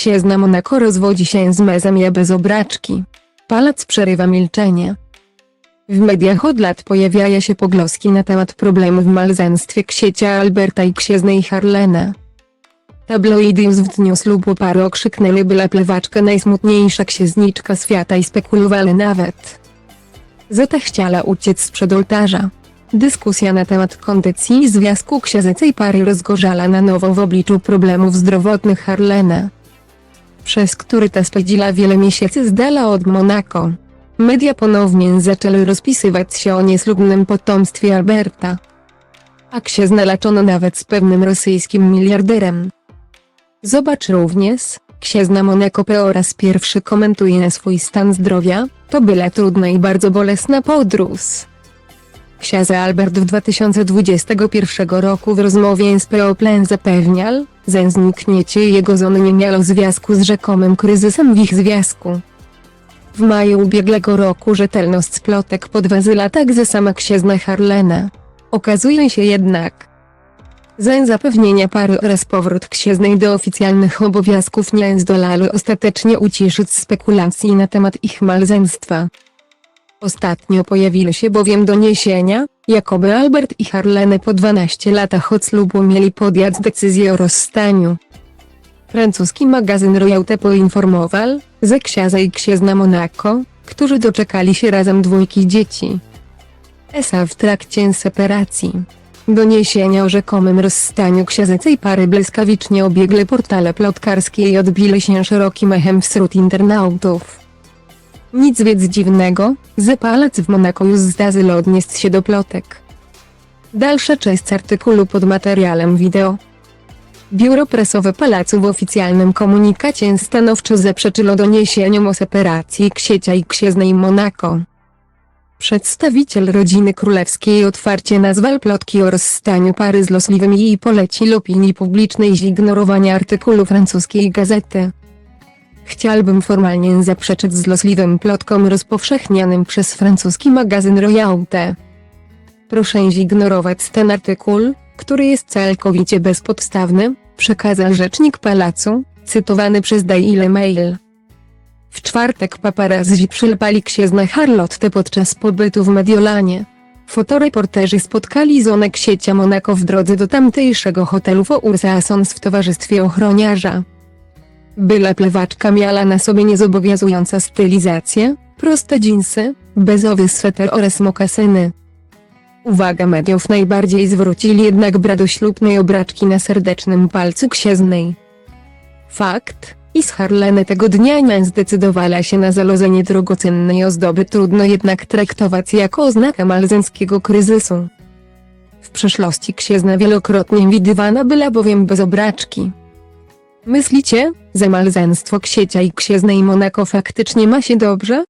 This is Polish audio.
księżna Monako rozwodzi się z mezem bez obraczki. Palac przerywa milczenie. W mediach od lat pojawiają się pogłoski na temat problemu w małżeństwie ksiecia Alberta i księżnej Harlena. Tabloidy w dniu ślubu pary okrzyknęły byle plewaczka najsmutniejsza księżniczka świata i spekulowały nawet. Zeta chciała uciec sprzed ołtarza. Dyskusja na temat kondycji związku księżycej pary rozgorzała na nowo w obliczu problemów zdrowotnych Harlena, przez który ta spędziła wiele miesięcy z dala od Monako. Media ponownie zaczęły rozpisywać się o nieslubnym potomstwie Alberta. A księżnę leczono nawet z pewnym rosyjskim miliarderem. Zobacz również, księżna Monako po raz pierwszy komentuje na swój stan zdrowia, to byle trudna i bardzo bolesna podróż. Książę Albert w 2021 roku w rozmowie z Peoplen zapewniał, że zniknięcie jego żony nie miało związku z rzekomym kryzysem w ich związku. W maju ubiegłego roku rzetelność plotek podważyła także sama księżna Harlena. Okazuje się jednak, że zapewnienia pary oraz powrót księżnej do oficjalnych obowiązków nie zdolały ostatecznie uciszyć spekulacji na temat ich małżeństwa. Ostatnio pojawiły się bowiem doniesienia, jakoby Albert i Harlene po 12 latach od ślubu mieli podjąć decyzję o rozstaniu. Francuski magazyn Royauté poinformował, że księża i księżna Monaco, którzy doczekali się razem dwójki dzieci. Esa w trakcie separacji. Doniesienia o rzekomym rozstaniu księżycej pary błyskawicznie obiegły portale plotkarskie i odbili się szerokim echem wśród internautów. Nic więc dziwnego, że palec w Monako już zdarzy odnieść się do plotek. Dalsza część artykułu pod materiałem wideo. Biuro prasowe Pałacu w oficjalnym komunikacie stanowczo zaprzeczyło doniesieniom o separacji ksiecia i księżnej Monako. Przedstawiciel rodziny królewskiej otwarcie nazwał plotki o rozstaniu pary z losliwymi i polecił opinii publicznej zignorowania artykułu francuskiej gazety. Chciałbym formalnie zaprzeczyć zlosliwym plotkom rozpowszechnianym przez francuski magazyn Royauté. Proszę zignorować ten artykuł, który jest całkowicie bezpodstawny, przekazał rzecznik pałacu, cytowany przez Daily Mail. W czwartek paparazzi przylepali księżnę Harlotte podczas pobytu w Mediolanie. Fotoreporterzy spotkali żonę ksiecia Monaco w drodze do tamtejszego hotelu w Ursasons w towarzystwie ochroniarza. Byle plewaczka miała na sobie niezobowiązująca stylizację, proste dżinsy, bezowy sweter oraz mokasyny. Uwaga mediów najbardziej zwrócili jednak bradoślubnej obraczki na serdecznym palcu księżnej. Fakt, iż Harlene tego dnia nie zdecydowała się na zalożenie drogocennej ozdoby trudno jednak traktować jako oznakę malzeńskiego kryzysu. W przeszłości księżna wielokrotnie widywana była bowiem bez obraczki. Myślicie, że małżeństwo ksiecia i księżnej Monako faktycznie ma się dobrze?